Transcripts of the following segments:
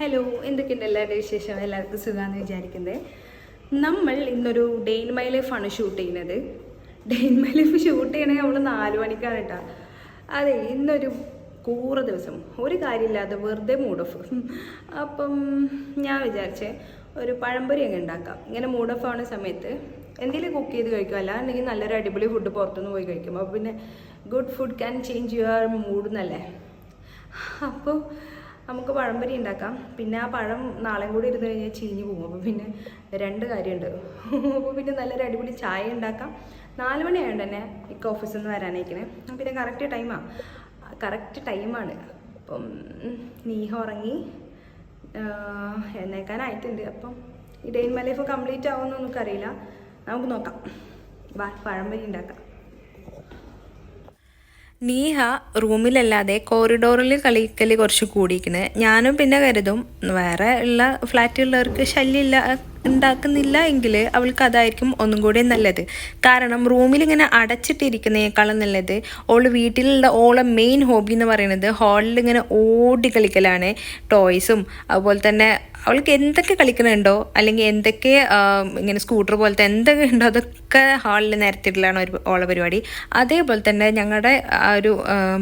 Hello എന്തൊക്കെയുണ്ട് എല്ലാവരുടെയും വിശേഷം? എല്ലാവർക്കും സുഖമാണെന്ന് വിചാരിക്കുന്നത് നമ്മൾ ഇന്നൊരു ഡേ ഇൻ മൈ ലൈഫാണ് ഷൂട്ട് ചെയ്യുന്നത്. Day in my life shoot ചെയ്യണമെങ്കിൽ നമ്മൾ നാല് മണിക്കാണ് കേട്ടോ അതെ ഇന്നൊരു കൂറ ദിവസം. ഒരു കാര്യമില്ലാതെ വെറുതെ മൂഡ് ഓഫ് അപ്പം ഞാൻ വിചാരിച്ചേ ഒരു പഴംപൊരി അങ്ങ് ഉണ്ടാക്കാം. ഇങ്ങനെ മൂഡ് ഓഫ് ആവുന്ന സമയത്ത് എന്തെങ്കിലും കുക്ക് ചെയ്ത് കഴിക്കും. അല്ലാന്നുണ്ടെങ്കിൽ നല്ലൊരു അടിപൊളി ഫുഡ് പുറത്തുനിന്ന് പോയി കഴിക്കും. അപ്പോൾ പിന്നെ good food can change your mood എന്നല്ലേ? അപ്പോൾ നമുക്ക് പഴംപൊരി ഉണ്ടാക്കാം. പിന്നെ ആ പഴം നാളെയും കൂടി ഇരുന്ന് കഴിഞ്ഞാൽ ചീഞ്ഞ് പോകും. അപ്പോൾ പിന്നെ രണ്ട് കാര്യമുണ്ട്. അപ്പോൾ പിന്നെ നല്ലൊരു അടിപൊളി ചായ ഉണ്ടാക്കാം. നാല് മണിയായതുകൊണ്ട് തന്നെ ഇക്ക ഓഫീസിൽ നിന്ന് വരാനേക്കണേ പിന്നെ കറക്റ്റ് ടൈമാണ് കറക്റ്റ് ടൈമാണ് അപ്പം നീഹ ഉറങ്ങി എന്നേക്കാനായിട്ടുണ്ട് അപ്പം ഈ ഡെയിൻ മലൈഫ് ലൈഫ് കംപ്ലീറ്റ് ആവുമെന്ന് നമുക്കറിയില്ല നമുക്ക് നോക്കാം. പഴംപൊരി ഉണ്ടാക്കാം. നീഹ റൂമിലല്ലാതെ കോറിഡോറിൽ കളിക്കൽ കുറച്ച് കൂടിയിരിക്കണ് ഞാനും പിന്നെ കരുതും വേറെ ഉള്ള ഫ്ലാറ്റുള്ളവർക്ക് ശല്യമില്ല ഉണ്ടാക്കുന്നില്ല എങ്കിൽ അവൾക്ക് അതായിരിക്കും ഒന്നും കൂടി നല്ലത്. കാരണം റൂമിൽ ഇങ്ങനെ അടച്ചിട്ടിരിക്കുന്നതിനേക്കാളും നല്ലത് ഓൾ വീട്ടിലുള്ള ഓളെ മെയിൻ ഹോബി എന്ന് പറയുന്നത് ഹാളിൽ ഇങ്ങനെ ഓടി കളിക്കലാണ് ടോയ്സും അതുപോലെ തന്നെ അവൾക്ക് എന്തൊക്കെ കളിക്കുന്നുണ്ടോ അല്ലെങ്കിൽ എന്തൊക്കെ ഇങ്ങനെ സ്കൂട്ടർ പോലത്തെ എന്തൊക്കെ ഉണ്ടോ അതൊക്കെ ഹാളിൽ നേരത്തിട്ടുള്ളതാണ് ഒരു ഓള പരിപാടി. അതേപോലെ തന്നെ ഞങ്ങളുടെ ആ ഒരു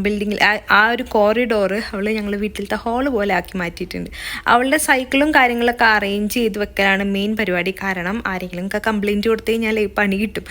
ബിൽഡിങ്ങിൽ ആ ഒരു കോറിഡോറ് അവൾ ഞങ്ങൾ വീട്ടിലത്തെ ഹാൾ പോലെ ആക്കി മാറ്റിയിട്ടുണ്ട്. അവളുടെ സൈക്കിളും കാര്യങ്ങളൊക്കെ അറേഞ്ച് ചെയ്ത് വെക്കലാണ് മെയിൻ പരിപാടി. കാരണം ആരെങ്കിലും ഒക്കെ കംപ്ലയിന്റ് കൊടുത്തു കഴിഞ്ഞാൽ പണി കിട്ടും.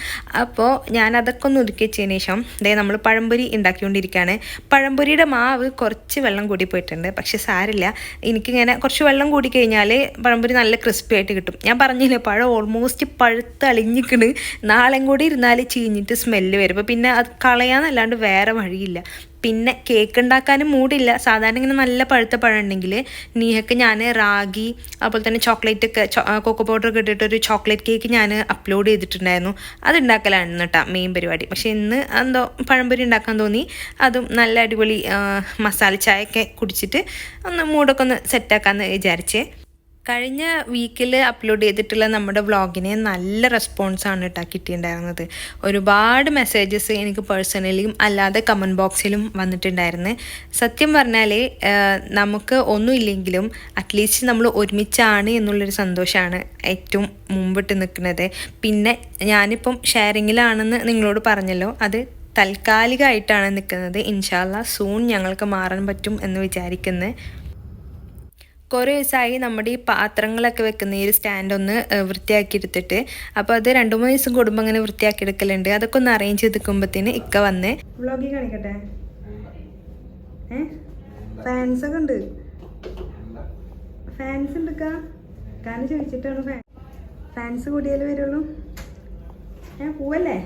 അപ്പോൾ ഞാൻ അതൊക്കെ ഒന്ന് ഒതുക്കി വെച്ചതിന് ശേഷം ദേ നമ്മൾ പഴംപൊരി ഉണ്ടാക്കിക്കൊണ്ടിരിക്കുകയാണ് പഴംപൊരിയുടെ മാവ് കുറച്ച് വെള്ളം കൂടി പോയിട്ടുണ്ട്. പക്ഷേ സാരില്ല എനിക്കിങ്ങനെ കുറച്ച് വെള്ളം കൂടി കഴിഞ്ഞാൽ പഴംപൊരി നല്ല ക്രിസ്പി ആയിട്ട് കിട്ടും. ഞാൻ പറഞ്ഞില്ലേ പഴം ഓൾമോസ്റ്റ് പഴുത്ത് അളിഞ്ഞിക്കണ്. നാളെയും കൂടി ഇരുന്നാൽ ചീഞ്ഞിട്ട് സ്മെല്ല് വരും. അപ്പോൾ പിന്നെ അത് കളയാന്നല്ലാണ്ട് വേറെ വഴിയില്ല. പിന്നെ കേക്ക് ഉണ്ടാക്കാനും മൂടില്ല. സാധാരണ ഇങ്ങനെ നല്ല പഴുത്ത പഴം ഉണ്ടെങ്കിൽ നീഹക്ക് ഞാൻ റാഗി അതുപോലെ തന്നെ ചോക്ലേറ്റ് ഒക്കെ കൊക്കോ പൗഡർ ഒക്കെ ഇട്ടിട്ട് ഒരു ചോക്ലേറ്റ് കേക്ക് ഞാൻ അപ്ലോഡ് ചെയ്തിട്ടുണ്ടായിരുന്നു. അത് ഉണ്ടാക്കലാണ് കേട്ടോ മെയിൻ പരിപാടി. പക്ഷേ ഇന്ന് എന്തോ പഴംപൊരി ഉണ്ടാക്കാൻ തോന്നി. അതും നല്ല അടിപൊളി മസാല ചായ ഒക്കെ കുടിച്ചിട്ട് ഒന്ന് മൂടൊക്കെ ഒന്ന് സെറ്റാക്കാമെന്ന് വിചാരിച്ചേ. കഴിഞ്ഞ വീക്കിൽ അപ്ലോഡ് ചെയ്തിട്ടുള്ള നമ്മുടെ വ്ളോഗിന് നല്ല റെസ്പോൺസാണ് കേട്ടോ കിട്ടിയിട്ടുണ്ടായിരുന്നത്. ഒരുപാട് മെസ്സേജസ് എനിക്ക് പേഴ്സണലിയും അല്ലാതെ കമന്റ് ബോക്സിലും വന്നിട്ടുണ്ടായിരുന്നു. സത്യം പറഞ്ഞാൽ നമുക്ക് ഒന്നുമില്ലെങ്കിലും അറ്റ്ലീസ്റ്റ് നമ്മൾ ഒരുമിച്ചാണ് എന്നുള്ളൊരു സന്തോഷമാണ് ഏറ്റവും മുമ്പിട്ട് നിൽക്കുന്നത്. പിന്നെ ഞാനിപ്പം ഷെയറിങ്ങിലാണെന്ന് നിങ്ങളോട് പറഞ്ഞല്ലോ അത് താൽക്കാലികമായിട്ടാണ് നിൽക്കുന്നത്. ഇൻഷാല്ല സൂൺ ഞങ്ങൾക്ക് മാറാൻ പറ്റും എന്ന് വിചാരിക്കുന്നത് കുറേ ദിവസമായി നമ്മുടെ ഈ പാത്രങ്ങളൊക്കെ വെക്കുന്ന ഈ ഒരു സ്റ്റാൻഡ് ഒന്ന് വൃത്തിയാക്കി എടുത്തിട്ട് അപ്പോൾ അത് രണ്ട് മൂന്ന് ദിവസം കൂടുമ്പോൾ അങ്ങനെ വൃത്തിയാക്കി എടുക്കലുണ്ട് അതൊക്കെ ഒന്ന് അറേഞ്ച് ചെയ്ത് ഇക്ക വന്ന് കാണിക്കട്ടെ? ഫാൻസ് ഒക്കെ ഉണ്ട്. ഫാൻസ് കാരണം ചോദിച്ചിട്ടാണ് ഫാൻ ഫാൻസ് കൂടിയാലേ വരുള്ളൂ. ഏ പോവല്ലേ?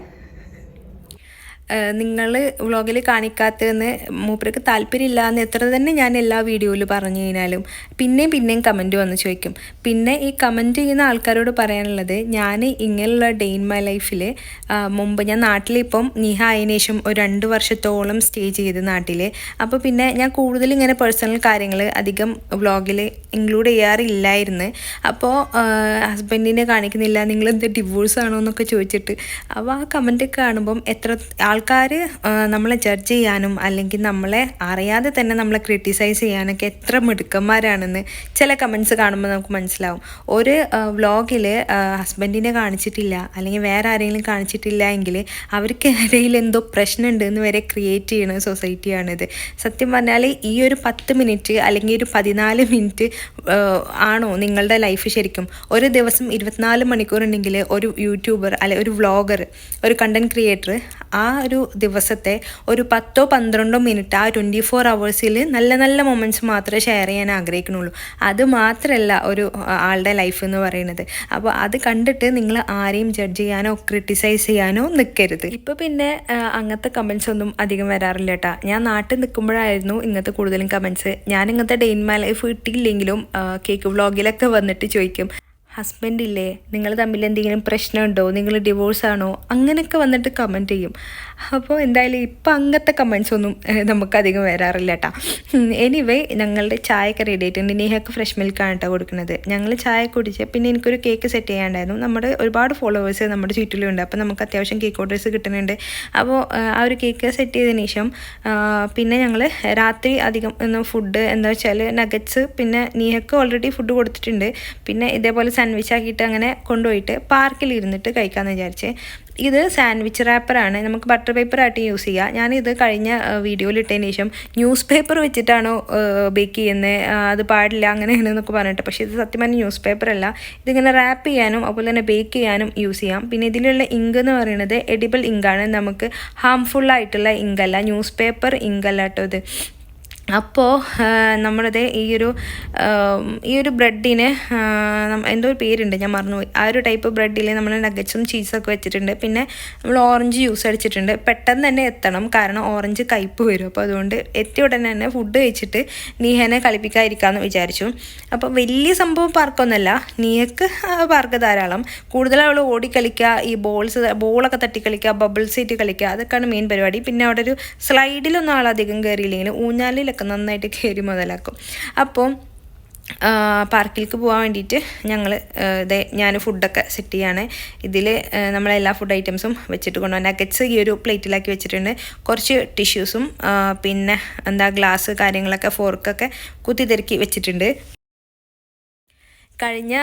നിങ്ങൾ വ്ളോഗിൽ കാണിക്കാത്തതെന്ന് മൂപ്പർക്ക് താല്പര്യമില്ല എന്ന് എത്ര തന്നെ ഞാൻ എല്ലാ വീഡിയോയിലും പറഞ്ഞു കഴിഞ്ഞാലും പിന്നെയും പിന്നെയും കമന്റ് വന്ന് ചോദിക്കും. പിന്നെ ഈ കമന്റ് ചെയ്യുന്ന ആൾക്കാരോട് പറയാനുള്ളത് ഞാൻ ഇങ്ങനെയുള്ള ഡേ ഇൻ മൈ ലൈഫിൽ മുമ്പ് ഞാൻ നാട്ടിലിപ്പം നിഹ ആയതിനു ശേഷം ഒരു രണ്ട് വർഷത്തോളം സ്റ്റേ ചെയ്ത് നാട്ടിൽ അപ്പോൾ പിന്നെ ഞാൻ കൂടുതൽ ഇങ്ങനെ പേഴ്സണൽ കാര്യങ്ങൾ അധികം വ്ളോഗിൽ ഇൻക്ലൂഡ് ചെയ്യാറില്ലായിരുന്നു. അപ്പോൾ ഹസ്ബൻഡിനെ കാണിക്കുന്നില്ല നിങ്ങൾ എന്ത് ഡിവോഴ്സ് ആണോ എന്നൊക്കെ ചോദിച്ചിട്ട്. അപ്പോൾ ആ കമന്റൊക്കെ കാണുമ്പം എത്ര ആൾക്കാർ നമ്മളെ ജഡ്ജ് ചെയ്യാനും അല്ലെങ്കിൽ നമ്മളെ അറിയാതെ തന്നെ നമ്മളെ ക്രിട്ടിസൈസ് ചെയ്യാനൊക്കെ എത്ര മിടുക്കന്മാരാണെന്ന് ചില കമൻസ് കാണുമ്പോൾ നമുക്ക് മനസ്സിലാവും. ഒരു വ്ളോഗിൽ ഹസ്ബൻഡിനെ കാണിച്ചിട്ടില്ല അല്ലെങ്കിൽ വേറെ ആരെങ്കിലും കാണിച്ചിട്ടില്ല എങ്കിൽ അവർക്ക് ഇടയിൽ എന്തോ പ്രശ്നമുണ്ട് എന്ന് വരെ ക്രിയേറ്റ് ചെയ്യുന്ന സൊസൈറ്റിയാണിത് സത്യം പറഞ്ഞാൽ ഈ ഒരു പത്ത് മിനിറ്റ് അല്ലെങ്കിൽ ഒരു പതിനാല് മിനിറ്റ് ആണോ നിങ്ങളുടെ ലൈഫ് ശരിക്കും? ഒരു ദിവസം ഇരുപത്തിനാല് മണിക്കൂർ ഉണ്ടെങ്കിൽ ഒരു യൂട്യൂബർ അല്ലെ ഒരു വ്ളോഗർ ഒരു കണ്ടന്റ് ക്രിയേറ്റർ ആ ഒരു ദിവസത്തെ ഒരു പത്തോ പന്ത്രണ്ടോ മിനിറ്റ് ആ ട്വന്റി ഫോർ അവേഴ്സിൽ നല്ല നല്ല മൊമെന്റ്സ് മാത്രമേ ഷെയർ ചെയ്യാൻ ആഗ്രഹിക്കുന്നുള്ളൂ. അത് മാത്രമല്ല ഒരു ആളുടെ ലൈഫ് എന്ന് പറയുന്നത്. അപ്പോൾ അത് കണ്ടിട്ട് നിങ്ങൾ ആരെയും ജഡ്ജ് ചെയ്യാനോ ക്രിട്ടിസൈസ് ചെയ്യാനോ നിൽക്കരുത് ഇപ്പോൾ പിന്നെ അങ്ങനത്തെ കമൻസ് ഒന്നും അധികം വരാറില്ല കേട്ടോ ഞാൻ നാട്ടിൽ നിൽക്കുമ്പോഴായിരുന്നു ഇങ്ങനത്തെ കൂടുതലും കമൻസ് ഞാൻ ഇങ്ങനത്തെ ഡേ ഇൻ മൈ ലൈഫ് കിട്ടിയില്ലെങ്കിലും കേക്ക് വ്ളോഗിലൊക്കെ വന്നിട്ട് ചോദിക്കും ഹസ്ബൻഡ് ഇല്ലേ? നിങ്ങൾ തമ്മിൽ എന്തെങ്കിലും പ്രശ്നമുണ്ടോ? നിങ്ങൾ ഡിവോഴ്സ് ആണോ? അങ്ങനെയൊക്കെ വന്നിട്ട് കമന്റ് ചെയ്യും. അപ്പോൾ എന്തായാലും ഇപ്പം അങ്ങനത്തെ കമൻസ് ഒന്നും നമുക്കധികം വരാറില്ല കേട്ടോ എനിവേ ഞങ്ങളുടെ ചായയൊക്കെ റെഡി ആയിട്ടുണ്ട്. നേഹക്ക് ഫ്രഷ് മിൽക്കാണ് കേട്ടോ കൊടുക്കുന്നത്. ഞങ്ങൾ ചായ കുടിച്ച് പിന്നെ എനിക്കൊരു കേക്ക് സെറ്റ് ചെയ്യാണ്ടായിരുന്നു നമ്മുടെ ഒരുപാട് ഫോളോവേഴ്സ് നമ്മുടെ ചുറ്റിലുണ്ട്. അപ്പോൾ നമുക്ക് അത്യാവശ്യം കേക്ക് ഓർഡേഴ്സ് കിട്ടുന്നുണ്ട്. അപ്പോൾ ആ ഒരു കേക്ക് സെറ്റ് ചെയ്തതിന് ശേഷം പിന്നെ ഞങ്ങൾ രാത്രി അധികം ഫുഡ് എന്താ വെച്ചാൽ നഗറ്റ്സ് പിന്നെ നീഹക്ക് ഓൾറെഡി ഫുഡ് കൊടുത്തിട്ടുണ്ട്. പിന്നെ ഇതേപോലെ സാൻഡ്വിച്ച് ആക്കിയിട്ട് അങ്ങനെ കൊണ്ടുപോയിട്ട് പാർക്കിൽ ഇരുന്നിട്ട് കഴിക്കാമെന്ന് വിചാരിച്ചേ. ഇത് സാൻഡ്വിച്ച് റാപ്പറാണ് നമുക്ക് ബട്ടർ പേപ്പർ ആയിട്ട് യൂസ് ചെയ്യാം. ഞാനിത് കഴിഞ്ഞ വീഡിയോയിൽ ഇട്ടതിന് ശേഷം ന്യൂസ് പേപ്പർ വെച്ചിട്ടാണോ ബേക്ക് ചെയ്യുന്നത് അത് പാടില്ല അങ്ങനെ എന്നൊക്കെ പറഞ്ഞിട്ട്. പക്ഷേ ഇത് സത്യം ന്യൂസ് പേപ്പറല്ല ഇതിങ്ങനെ റാപ്പ് ചെയ്യാനും അതുപോലെ തന്നെ ബേക്ക് ചെയ്യാനും യൂസ് ചെയ്യാം. പിന്നെ ഇതിലുള്ള ഇങ്ക് എന്ന് പറയുന്നത് എഡിബിൾ ഇങ്കാണ് നമുക്ക് ഹാംഫുള്ളായിട്ടുള്ള ഇങ്കല്ല ന്യൂസ് പേപ്പർ ഇങ്കല്ല കേട്ടോ ഇത്. അപ്പോൾ നമ്മളത് ഈ ഒരു ഈ ഒരു ബ്രെഡിന് എന്തോ ഒരു പേരുണ്ട് ഞാൻ മറന്നുപോയി. ആ ഒരു ടൈപ്പ് ബ്രെഡിൽ നമ്മൾ നഗറ്റ്സും ചീസൊക്കെ വെച്ചിട്ടുണ്ട്. പിന്നെ നമ്മൾ ഓറഞ്ച് ജ്യൂസ് അടിച്ചിട്ടുണ്ട്. പെട്ടെന്ന് തന്നെ എത്തണം കാരണം ഓറഞ്ച് കയ്പ്പ് വരും. അപ്പോൾ അതുകൊണ്ട് എത്തിയ ഉടനെ തന്നെ ഫുഡ് കഴിച്ചിട്ട് നീഹനെ കളിപ്പിക്കാതിരിക്കാമെന്ന് വിചാരിച്ചു. അപ്പോൾ വലിയ സംഭവം പാർക്കൊന്നുമല്ല നീഹക്ക് പാർക്ക് ധാരാളം. കൂടുതൽ ഓടിക്കളിക്കുക ഈ ബോൾസ് ബോളൊക്കെ തട്ടിക്കളിക്കുക ബബിൾ സീറ്റ് കളിക്കുക അതൊക്കെയാണ് മെയിൻ പരിപാടി. പിന്നെ അവിടെ ഒരു സ്ലൈഡിലൊന്നും ആളധികം കയറിയില്ലെങ്കിൽ ഊഞ്ഞാലിലൊക്കെ നന്നായിട്ട് കയറി മുതലാക്കും. അപ്പോൾ പാർക്കിലേക്ക് പോകാൻ വേണ്ടിയിട്ട് ഞങ്ങൾ ഇതേ ഞാൻ ഫുഡൊക്കെ സെറ്റ് ചെയ്യാണ്. ഇതിൽ നമ്മളെല്ലാ ഫുഡ് ഐറ്റംസും വെച്ചിട്ട് കൊണ്ടുപോകാൻ നഗറ്റ്സ് ഈ ഒരു പ്ലേറ്റിലാക്കി വെച്ചിട്ടുണ്ട്. കുറച്ച് ടിഷ്യൂസും പിന്നെ എന്താ ഗ്ലാസ് കാര്യങ്ങളൊക്കെ ഫോർക്കൊക്കെ കുത്തിത്തിരക്കി വെച്ചിട്ടുണ്ട്. കഴിഞ്ഞ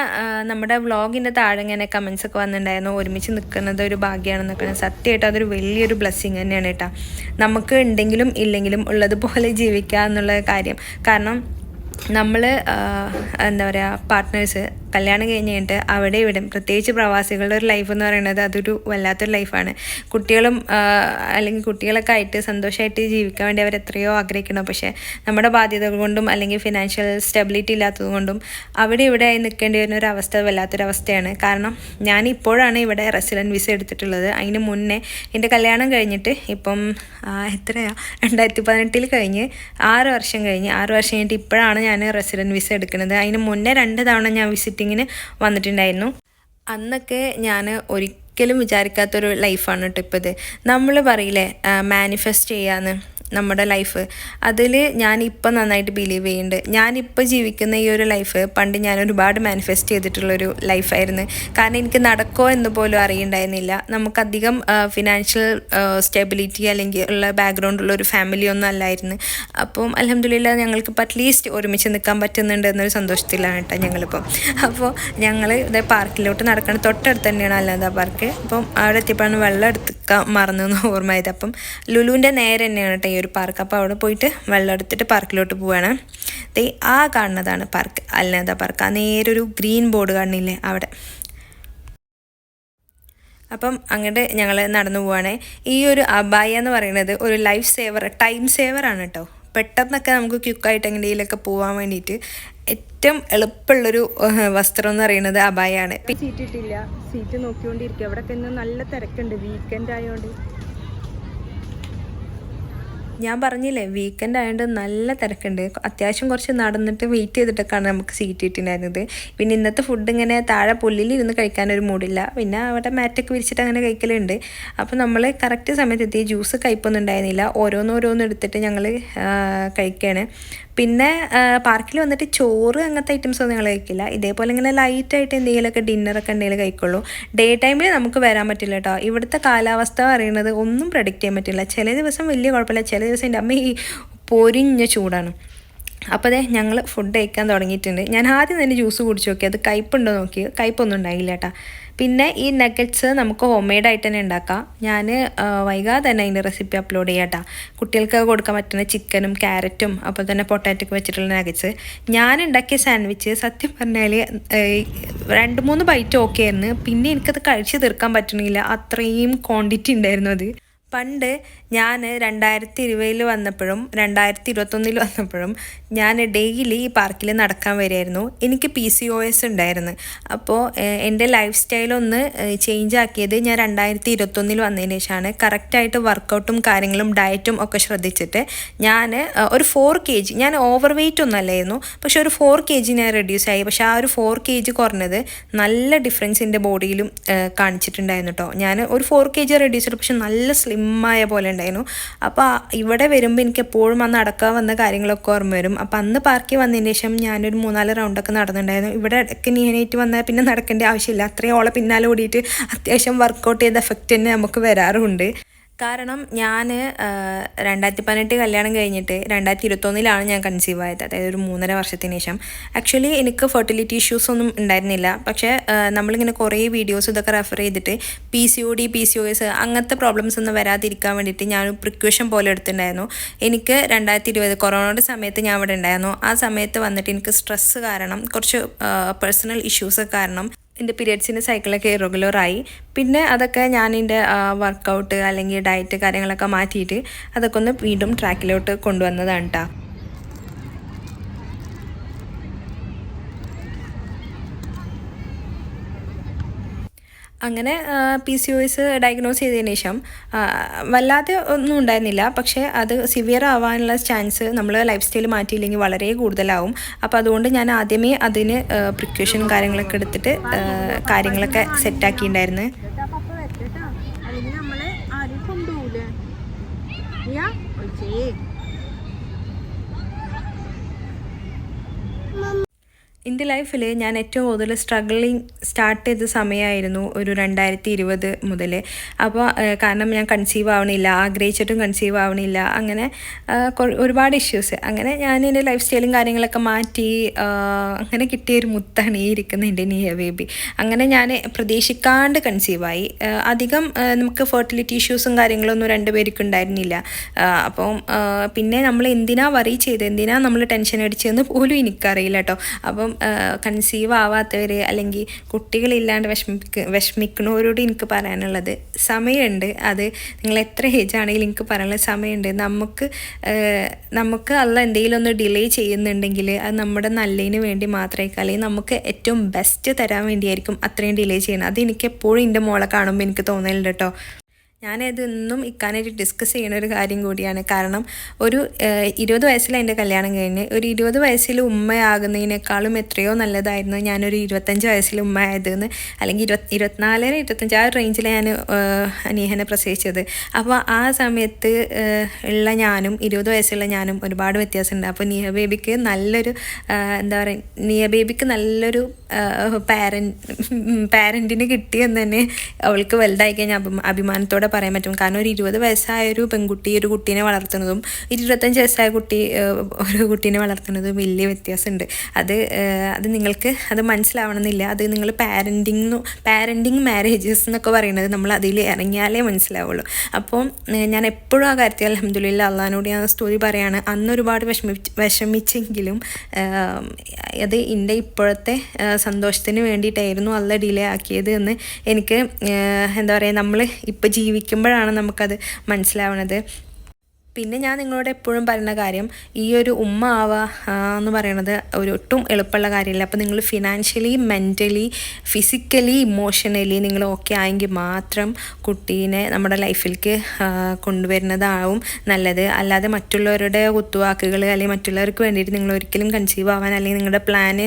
നമ്മുടെ വ്ളോഗിന്റെ താഴെ ഇങ്ങനെ കമൻസ് ഒക്കെ വന്നിട്ടുണ്ടായിരുന്നു. ഒരുമിച്ച് നിൽക്കുന്നത് ഒരു ഭാഗ്യമാണെന്നൊക്കെ സത്യമായിട്ട് അതൊരു വലിയൊരു ബ്ലെസ്സിങ് തന്നെയാണ് കേട്ടോ. നമുക്ക് ഉണ്ടെങ്കിലും ഇല്ലെങ്കിലും ഉള്ളതുപോലെ ജീവിക്കുക എന്നുള്ള കാര്യം. കാരണം നമ്മൾ എന്താ പറയുക പാർട്ട്നേഴ്സ് കല്യാണം കഴിഞ്ഞ് കഴിഞ്ഞിട്ട് അവിടെ ഇവിടെ. പ്രത്യേകിച്ച് പ്രവാസികളുടെ ഒരു ലൈഫ് എന്ന് പറയുന്നത് അതൊരു വല്ലാത്തൊരു ലൈഫാണ് കുട്ടികളും അല്ലെങ്കിൽ കുട്ടികളൊക്കെ ആയിട്ട് സന്തോഷമായിട്ട് ജീവിക്കാൻ വേണ്ടി അവർ എത്രയോ ആഗ്രഹിക്കണം പക്ഷേ നമ്മുടെ ബാധ്യതകൾ കൊണ്ടും അല്ലെങ്കിൽ ഫിനാൻഷ്യൽ സ്റ്റെബിലിറ്റി ഇല്ലാത്തത് കൊണ്ടും അവിടെ ഇവിടെ ആയി നിൽക്കേണ്ടി വരുന്ന ഒരു അവസ്ഥ വല്ലാത്തൊരവസ്ഥയാണ് കാരണം ഞാൻ ഇപ്പോഴാണ് ഇവിടെ റെസിഡന്റ് വിസ എടുത്തിട്ടുള്ളത്. അതിന് മുന്നേ എന്റെ കല്യാണം കഴിഞ്ഞിട്ട് ഇപ്പം എത്രയാ? രണ്ടായിരത്തി പതിനെട്ടിൽ കഴിഞ്ഞ് ആറ് വർഷം കഴിഞ്ഞ് ആറ് വർഷം കഴിഞ്ഞിട്ട് ഇപ്പോഴാണ് ഞാൻ റെസിഡന്റ് വിസ എടുക്കുന്നത്. അതിന് മുന്നേ രണ്ട് തവണ ഞാൻ വിസിറ്റിങ്ങിന് വന്നിട്ടുണ്ടായിരുന്നു. അന്നൊക്കെ ഞാൻ ഒരിക്കലും വിചാരിക്കാത്തൊരു ലൈഫാണ് കേട്ടോ ഇപ്പോൾ ഇത് നമ്മൾ പറയില്ലേ മാനിഫെസ്റ്റ് ചെയ്യാന്ന്. നമ്മുടെ ലൈഫ് അതിൽ ഞാനിപ്പോൾ നന്നായിട്ട് ബിലീവ് ചെയ്യുന്നുണ്ട് ഞാനിപ്പോൾ ജീവിക്കുന്ന ഈ ഒരു ലൈഫ് പണ്ട് ഞാൻ ഒരുപാട് മാനിഫെസ്റ്റ് ചെയ്തിട്ടുള്ളൊരു ലൈഫായിരുന്നു കാരണം എനിക്ക് നടക്കോ എന്ന് പോലും അറിയണ്ടായിരുന്നില്ല. നമുക്കധികം ഫിനാൻഷ്യൽ സ്റ്റെബിലിറ്റി അല്ലെങ്കിൽ ഉള്ള ബാക്ക്ഗ്രൗണ്ട് ഉള്ള ഒരു ഫാമിലി ഒന്നും അല്ലായിരുന്നു. അപ്പം അലഹമില്ല ഞങ്ങൾക്കിപ്പോൾ അറ്റ്ലീസ്റ്റ് ഒരുമിച്ച് നിൽക്കാൻ പറ്റുന്നുണ്ട് എന്നൊരു സന്തോഷത്തിലാണ് കേട്ടോ ഞങ്ങളിപ്പം. അപ്പോൾ ഞങ്ങൾ ഇതേ പാർക്കിലോട്ട് നടക്കണം തൊട്ടടുത്ത് തന്നെയാണ് അല്ലാതെ പാർക്ക് അപ്പം അവിടെ എത്തിയപ്പോഴാണ് വെള്ളം എടുക്കാൻ മറന്നു എന്ന് ഓർമ്മയായത് അപ്പം ലുലുവിന്റെ നേരെ തന്നെയാണ് കേട്ടോ ഈ ഒരു പാർക്ക് അപ്പോൾ അവിടെ പോയിട്ട് വെള്ളം എടുത്തിട്ട് പാർക്കിലോട്ട് പോവുകയാണ് ദേ ആ കാണുന്നതാണ് പാർക്ക് അല്ലാതെ പാർക്ക് ആ നേരൊരു ഗ്രീൻ ബോർഡ് കാണുന്നില്ലേ അവിടെ. അപ്പം അങ്ങോട്ട് ഞങ്ങൾ നടന്നു പോവാണ്. ഈ ഒരു അബായ എന്ന് പറയുന്നത് ഒരു ലൈഫ് സേവർ ടൈം സേവറാണ് കേട്ടോ പെട്ടെന്നൊക്കെ നമുക്ക് ക്യുക്കായിട്ട് എങ്ങനെയൊക്കെ പോകാൻ വേണ്ടിയിട്ട് ഏറ്റവും എളുപ്പമുള്ളൊരു വസ്ത്രം എന്ന് പറയുന്നത് അബായാണ് സീറ്റ് ഇട്ടില്ല സീറ്റ് നോക്കിക്കൊണ്ടിരിക്കുക അവിടെ നല്ല തിരക്കുണ്ട്. വീക്കെൻഡ് ആയതുകൊണ്ട് ഞാൻ പറഞ്ഞില്ലേ വീക്കെൻഡ് ആയതുകൊണ്ട് നല്ല തിരക്കുണ്ട്. അത്യാവശ്യം കുറച്ച് നടന്നിട്ട് വെയിറ്റ് ചെയ്തിട്ടൊക്കെയാണ് നമുക്ക് സീറ്റ് കിട്ടിയിട്ടുണ്ടായിരുന്നത് പിന്നെ ഇന്നത്തെ ഫുഡ് ഇങ്ങനെ താഴെ പുല്ലിൽ ഇരുന്ന് കഴിക്കാനൊരു മൂടില്ല. പിന്നെ അവിടെ മാറ്റൊക്കെ വിരിച്ചിട്ട് അങ്ങനെ കഴിക്കലുണ്ട്. അപ്പോൾ നമ്മൾ കറക്റ്റ് സമയത്ത് എത്തി ജ്യൂസ് കഴിപ്പൊന്നും ഉണ്ടായിരുന്നില്ല ഓരോന്നോരോന്ന് എടുത്തിട്ട് ഞങ്ങൾ കഴിക്കുകയാണ് പിന്നെ പാർക്കിൽ വന്നിട്ട് ചോറ് അങ്ങനത്തെ ഐറ്റംസ് ഒന്നും ഞങ്ങൾ കഴിക്കില്ല. ഇതേപോലെ ഇങ്ങനെ ലൈറ്റായിട്ട് എന്തെങ്കിലുമൊക്കെ ഡിന്നറൊക്കെ എന്തെങ്കിലും കഴിക്കുള്ളൂ. ഡേ ടൈമിൽ നമുക്ക് വരാൻ പറ്റില്ല കേട്ടോ ഇവിടുത്തെ കാലാവസ്ഥ പറയുന്നത് ഒന്നും പ്രഡിക്റ്റ് ചെയ്യാൻ പറ്റില്ല. ചില ദിവസം വലിയ കുഴപ്പമില്ല. ചില ദിവസം എന്റെ അമ്മ ഈ പൊരിഞ്ഞ ചൂടാണ്. അപ്പോൾ അതെ ഞങ്ങൾ ഫുഡ് കഴിക്കാൻ തുടങ്ങിയിട്ടുണ്ട്. ഞാൻ ആദ്യം തന്നെ ജ്യൂസ് കുടിച്ച് നോക്കി. അത് കയ്പുണ്ടോ നോക്കി. കയ്പൊന്നും ഉണ്ടായില്ല കേട്ടോ പിന്നെ ഈ നഗറ്റ്സ് നമുക്ക് ഹോം മെയ്ഡ് ആയിട്ട് തന്നെ ഉണ്ടാക്കാം. ഞാൻ വൈകാതെ തന്നെ അതിന്റെ റെസിപ്പി അപ്ലോഡ് ചെയ്യാം കേട്ടോ കുട്ടികൾക്ക് കൊടുക്കാൻ പറ്റുന്ന ചിക്കനും ക്യാരറ്റും അപ്പോൾ തന്നെ പൊട്ടാറ്റൊക്കെ വെച്ചിട്ടുള്ള നഗറ്റ്സ് ഞാൻ ഉണ്ടാക്കിയ സാൻഡ്വിച്ച് സത്യം പറഞ്ഞാൽ രണ്ട് മൂന്ന് ബൈറ്റ് ഓക്കെ ആയിരുന്നു. പിന്നെ എനിക്കത് കഴിച്ച് തീർക്കാൻ പറ്റണില്ല. അത്രയും ക്വാണ്ടിറ്റി ഉണ്ടായിരുന്നു അത്. പണ്ട് ഞാൻ രണ്ടായിരത്തി ഇരുപതിൽ വന്നപ്പോഴും രണ്ടായിരത്തി ഇരുപത്തൊന്നിൽ വന്നപ്പോഴും ഞാൻ ഡെയിലി ഈ പാർക്കിൽ നടക്കാൻ വരുമായിരുന്നു എനിക്ക് പി സി ഒ എസ് ഉണ്ടായിരുന്നു. അപ്പോൾ എന്റെ ലൈഫ് സ്റ്റൈലൊന്ന് ചേഞ്ച് ആക്കിയത് ഞാൻ രണ്ടായിരത്തി ഇരുപത്തൊന്നിൽ വന്നതിന് ശേഷമാണ്. കറക്റ്റായിട്ട് വർക്കൗട്ടും കാര്യങ്ങളും ഡയറ്റും ഒക്കെ ശ്രദ്ധിച്ചിട്ട് ഞാൻ ഒരു ഫോർ കെ ജി ഞാൻ ഓവർ വെയിറ്റ് ഒന്നും അല്ലായിരുന്നു. പക്ഷെ ഒരു ഫോർ കെ ജി ഞാൻ റെഡ്യൂസ് ആയി. പക്ഷെ ആ ഒരു ഫോർ കെ ജി കുറഞ്ഞത് നല്ല ഡിഫറൻസ് എന്റെ ബോഡിയിലും കാണിച്ചിട്ടുണ്ടായിരുന്നു കേട്ടോ ഞാൻ ഒരു ഫോർ കെ ജി റെഡ്യൂസ് ചെയ്തു പക്ഷെ നല്ല സ്ലിമ്മായ പോലെ ഉണ്ടായിരുന്നു. അപ്പോൾ ഇവിടെ വരുമ്പോൾ എനിക്ക് എപ്പോഴും അന്ന് അടക്കാൻ വന്ന കാര്യങ്ങളൊക്കെ ഓർമ്മ വരും. അപ്പോൾ അന്ന് പാർക്കിൽ വന്നതിന് ശേഷം ഞാനൊരു മൂന്നാൽ റൗണ്ടൊക്കെ നടന്നിട്ടുണ്ടായിരുന്നു. ഇവിടെ ഇടയ്ക്ക് നീനേറ്റ് വന്നാൽ പിന്നെ നടക്കേണ്ട ആവശ്യമില്ല. അത്രയും ഓളെ പിന്നാലെ ഓടിയിട്ട് അത്യാവശ്യം വർക്കൗട്ട് ചെയ്ത എഫക്റ്റ് തന്നെ നമുക്ക് വരാറുണ്ട്. കാരണം ഞാൻ രണ്ടായിരത്തി പതിനെട്ട് കല്യാണം കഴിഞ്ഞിട്ട് രണ്ടായിരത്തി ഇരുപത്തൊന്നിലാണ് ഞാൻ കൺസീവ് ആയത്. അതായത് ഒരു മൂന്നര വർഷത്തിന് ശേഷം. ആക്ച്വലി എനിക്ക് ഫെർട്ടിലിറ്റി ഇഷ്യൂസ് ഒന്നും ഉണ്ടായിരുന്നില്ല. പക്ഷേ നമ്മളിങ്ങനെ കുറേ വീഡിയോസ് ഇതൊക്കെ റെഫർ ചെയ്തിട്ട് P C O D P C O S അങ്ങനത്തെ പ്രോബ്ലംസ് ഒന്നും വരാതിരിക്കാൻ വേണ്ടിയിട്ട് ഞാൻ പ്രിക്വേഷൻ പോലെ എടുത്തിട്ടുണ്ടായിരുന്നു. എനിക്ക് രണ്ടായിരത്തി ഇരുപത് കൊറോണയുടെ സമയത്ത് ഞാൻ ഇവിടെ ഉണ്ടായിരുന്നു. ആ സമയത്ത് വന്നിട്ട് എനിക്ക് സ്ട്രെസ്സ് കാരണം കുറച്ച് പേഴ്സണൽ ഇഷ്യൂസ് കാരണം എന്റെ പീരിയഡ്സിന്റെ സൈക്കിളൊക്കെ ഇറഗുലറായി പിന്നെ അതൊക്കെ ഞാൻ എന്റെ വർക്കൗട്ട് അല്ലെങ്കിൽ ഡയറ്റ് കാര്യങ്ങളൊക്കെ മാറ്റിയിട്ട് അതൊക്കെ ഒന്ന് വീണ്ടും ട്രാക്കിലോട്ട് കൊണ്ടുവന്നതാണ് കേട്ടോ അങ്ങനെ P C O S diagnose ചെയ്തതിന് ശേഷം വല്ലാതെ ഒന്നും ഉണ്ടായിരുന്നില്ല. പക്ഷേ അത് സിവിയർ ആവാനുള്ള ചാൻസ് നമ്മൾ ലൈഫ് സ്റ്റൈൽ മാറ്റിയില്ലെങ്കിൽ വളരെ കൂടുതലാവും. അപ്പോൾ അതുകൊണ്ട് ഞാൻ ആദ്യമേ അതിന് പ്രിക്യൂഷൻ കാര്യങ്ങളൊക്കെ എടുത്തിട്ട് കാര്യങ്ങളൊക്കെ സെറ്റാക്കിയിട്ടുണ്ടായിരുന്നു എന്റെ ലൈഫിൽ ഞാൻ ഏറ്റവും കൂടുതൽ സ്ട്രഗിളിങ് സ്റ്റാർട്ട് ചെയ്ത സമയമായിരുന്നു ഒരു രണ്ടായിരത്തി ഇരുപത് മുതൽ അപ്പോൾ കാരണം ഞാൻ കൺസീവ് ആവണില്ല ആഗ്രഹിച്ചിട്ടും കൺസീവ് ആവണില്ല അങ്ങനെ ഒരുപാട് ഇഷ്യൂസ് അങ്ങനെ ഞാൻ എന്റെ ലൈഫ് സ്റ്റൈലും കാര്യങ്ങളൊക്കെ മാറ്റി അങ്ങനെ കിട്ടിയ ഒരു മുത്താണ് ഈ ഇരിക്കുന്ന എന്റെ നിയ ബേബി. അങ്ങനെ ഞാൻ പ്രതീക്ഷിക്കാണ്ട് കൺസീവായി അധികം നമുക്ക് ഫെർട്ടിലിറ്റി ഇഷ്യൂസും കാര്യങ്ങളൊന്നും രണ്ടുപേർക്കും ഉണ്ടായിരുന്നില്ല. അപ്പം പിന്നെ നമ്മൾ എന്തിനാ വറി ചെയ്ത്? എന്തിനാ നമ്മൾ ടെൻഷൻ അടിച്ചതെന്ന് പോലും എനിക്കറിയില്ല കേട്ടോ അപ്പം കൺസീവ് ആവാത്തവർ അല്ലെങ്കിൽ കുട്ടികളില്ലാണ്ട് വിഷമിക്ക വിഷമിക്കണവരോട് എനിക്ക് പറയാനുള്ളത് സമയമുണ്ട് അത് നിങ്ങൾ എത്ര ഏജ് ആണെങ്കിലും എനിക്ക് പറയാനുള്ള സമയമുണ്ട് നമുക്ക് നമുക്ക് അല്ല എന്തെങ്കിലും ഒന്ന് ഡിലേ ചെയ്യുന്നുണ്ടെങ്കിൽ അത് നമ്മുടെ നല്ലതിന് വേണ്ടി മാത്രമായിരിക്കും അല്ലെങ്കിൽ നമുക്ക് ഏറ്റവും ബെസ്റ്റ് തരാൻ വേണ്ടിയായിരിക്കും അത്രയും ഡിലേ ചെയ്യുന്നത്. അത് എനിക്ക് എപ്പോഴും എന്റെ മോളെ കാണുമ്പോൾ എനിക്ക് തോന്നലുണ്ട് കേട്ടോ ഞാനത് ഇന്നും ഇക്കാനായിട്ട് ഡിസ്കസ് ചെയ്യുന്ന ഒരു കാര്യം കൂടിയാണ്. കാരണം ഒരു ഇരുപത് വയസ്സിൽ എന്റെ കല്യാണം കഴിഞ്ഞ് ഒരു ഇരുപത് വയസ്സിൽ ഉമ്മയാകുന്നതിനേക്കാളും എത്രയോ നല്ലതായിരുന്നു ഞാനൊരു ഇരുപത്തഞ്ച് വയസ്സിൽ ഉമ്മ ആയതെന്ന് അല്ലെങ്കിൽ ഇരുപത്തി ഇരുപത്തിനാലര ഇരുപത്തഞ്ച് ആ റേഞ്ചിൽ ഞാൻ അനീഹനെ പ്രസവിച്ചത്. അപ്പോൾ ആ സമയത്ത് ഉള്ള ഞാനും ഇരുപത് വയസ്സുള്ള ഞാനും ഒരുപാട് വ്യത്യാസമുണ്ട്. അപ്പോൾ നിയ ബേബിക്ക് നല്ലൊരു എന്താ പറയുക നിയ ബേബിക്ക് നല്ലൊരു പാരൻ പാരന്റിന് കിട്ടിയെന്ന് തന്നെ അവൾക്ക് വലുതായി കഴിഞ്ഞാൽ അഭിമ അഭിമാനത്തോടെ പറയാൻ പറ്റും. കാരണം ഒരു ഇരുപത് വയസ്സായ ഒരു പെൺകുട്ടി ഒരു കുട്ടീനെ വളർത്തുന്നതും ഇരുപത്തഞ്ച് വയസ്സായ കുട്ടി ഒരു കുട്ടീനെ വളർത്തുന്നതും വലിയ വ്യത്യാസമുണ്ട്. അത് അത് നിങ്ങൾക്ക് അത് മനസ്സിലാവണമെന്നില്ല. അത് നിങ്ങൾ പാരന്റിങ് പാരന്റിങ് മാരേജസ് എന്നൊക്കെ പറയുന്നത് നമ്മൾ അതിൽ ഇറങ്ങിയാലേ മനസ്സിലാവുള്ളൂ. അപ്പോൾ ഞാൻ എപ്പോഴും ആ കാര്യത്തിൽ അലഹമ്മദില്ല അള്ളഹാനോട് ഞാൻ സ്റ്റോറി പറയാണ്. അന്ന് ഒരുപാട് വിഷമി വിഷമിച്ചെങ്കിലും അത് എന്റെ ഇപ്പോഴത്തെ സന്തോഷത്തിന് വേണ്ടിയിട്ടായിരുന്നു അല്ല ഡിലേ ആക്കിയത് എന്ന് എനിക്ക് എന്താ പറയുക നമ്മൾ ഇപ്പോൾ ജീവിക്കുമ്പോഴാണ് നമുക്കത് മനസ്സിലാവണത്. പിന്നെ ഞാൻ നിങ്ങളോട് എപ്പോഴും പറയുന്ന കാര്യം ഈ ഒരു ഉമ്മ ആവുക എന്ന് പറയുന്നത് ഒരു ഒട്ടും എളുപ്പമുള്ള കാര്യമില്ല. അപ്പോൾ നിങ്ങൾ ഫിനാൻഷ്യലി മെന്റലി ഫിസിക്കലി ഇമോഷണലി നിങ്ങൾ ഓക്കെ ആയെങ്കിൽ മാത്രം കുട്ടീനെ നമ്മുടെ ലൈഫിലേക്ക് കൊണ്ടുവരുന്നതാവും നല്ലത്. അല്ലാതെ മറ്റുള്ളവരുടെ കുത്തുവാക്കുകൾ അല്ലെങ്കിൽ മറ്റുള്ളവർക്ക് വേണ്ടിയിട്ട് നിങ്ങൾ ഒരിക്കലും കൺസീവ് ആവാൻ അല്ലെങ്കിൽ നിങ്ങളുടെ പ്ലാന്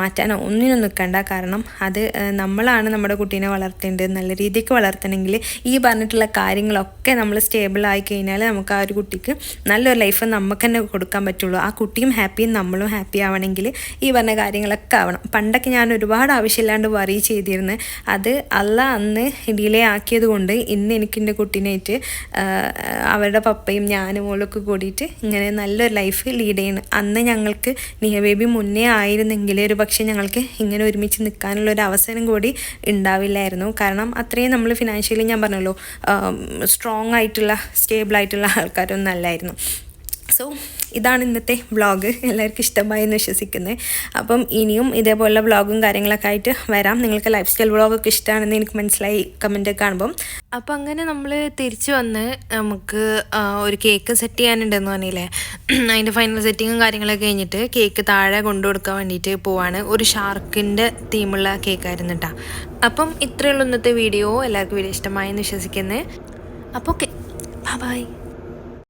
മാറ്റാനോ ഒന്നിനും നിൽക്കണ്ട. കാരണം അത് നമ്മളാണ് നമ്മുടെ കുട്ടീനെ വളർത്തേണ്ടത്. നല്ല രീതിക്ക് വളർത്തണമെങ്കിൽ ഈ പറഞ്ഞിട്ടുള്ള കാര്യങ്ങളൊക്കെ നമ്മൾ സ്റ്റേബിൾ ആയി കഴിഞ്ഞാൽ നമുക്ക് ആ ഒരു കുട്ടിക്ക് നല്ലൊരു ലൈഫ് നമുക്ക് തന്നെ കൊടുക്കാൻ പറ്റുള്ളൂ. ആ കുട്ടിയും ഹാപ്പിയും നമ്മളും ഹാപ്പി ആവണമെങ്കിൽ ഈ പറഞ്ഞ കാര്യങ്ങളൊക്കെ ആവണം. പണ്ടൊക്കെ ഞാൻ ഒരുപാട് ആവശ്യമില്ലാണ്ട് വറി ചെയ്തിരുന്നു. അത് അല്ല അന്ന് ഡിലേ ആക്കിയത് കൊണ്ട് ഇന്ന് എനിക്ക് എന്റെ കുട്ടീനായിട്ട് അവരുടെ പപ്പയും ഞാനും ഓളൊക്കെ കൂടിയിട്ട് ഇങ്ങനെ നല്ലൊരു ലൈഫ് ലീഡ് ചെയ്യണം. അന്ന് ഞങ്ങൾക്ക് നിയ ബേബി മുന്നേ ആയിരുന്നെങ്കിൽ ഒരു പക്ഷേ ഞങ്ങൾക്ക് ഇങ്ങനെ ഒരുമിച്ച് നിൽക്കാനുള്ള ഒരു അവസരം കൂടി ഉണ്ടാവില്ലായിരുന്നു. കാരണം അത്രയും നമ്മൾ ഫിനാൻഷ്യലി ഞാൻ പറഞ്ഞല്ലോ സ്ട്രോങ് ആയിട്ടുള്ള സ്റ്റേബിൾ ആയിട്ടുള്ള ആൾക്കാരൊന്നും നല്ലതായിരുന്നു സോ ഇതാണ് ഇന്നത്തെ വ്ളോഗ് എല്ലാവർക്കും ഇഷ്ടമായി എന്ന് വിശ്വസിക്കുന്നത് അപ്പം ഇനിയും ഇതേപോലെ വ്ളോഗും കാര്യങ്ങളൊക്കെ ആയിട്ട് വരാം. നിങ്ങൾക്ക് ലൈഫ് സ്റ്റൈൽ വ്ളോഗൊക്കെ ഇഷ്ടമാണെന്ന് എനിക്ക് മനസ്സിലായി കമന്റ് കാണുമ്പം. അപ്പം അങ്ങനെ നമ്മൾ തിരിച്ചു വന്ന് നമുക്ക് ഒരു കേക്ക് സെറ്റ് ചെയ്യാനുണ്ടെന്ന് പറഞ്ഞില്ലേ? അതിന്റെ ഫൈനൽ സെറ്റിങ്ങും കാര്യങ്ങളൊക്കെ കഴിഞ്ഞിട്ട് കേക്ക് താഴെ കൊണ്ടു കൊടുക്കാൻ വേണ്ടിയിട്ട് പോവാണ്. ഒരു ഷാർക്കിന്റെ തീമുള്ള കേക്കായിരുന്നു കേട്ടോ അപ്പം ഇത്രയുള്ള ഇന്നത്തെ വീഡിയോ എല്ലാവർക്കും വീഡിയോ ഇഷ്ടമായി എന്ന് വിശ്വസിക്കുന്നത് അപ്പോൾ ഓക്കെ ബൈ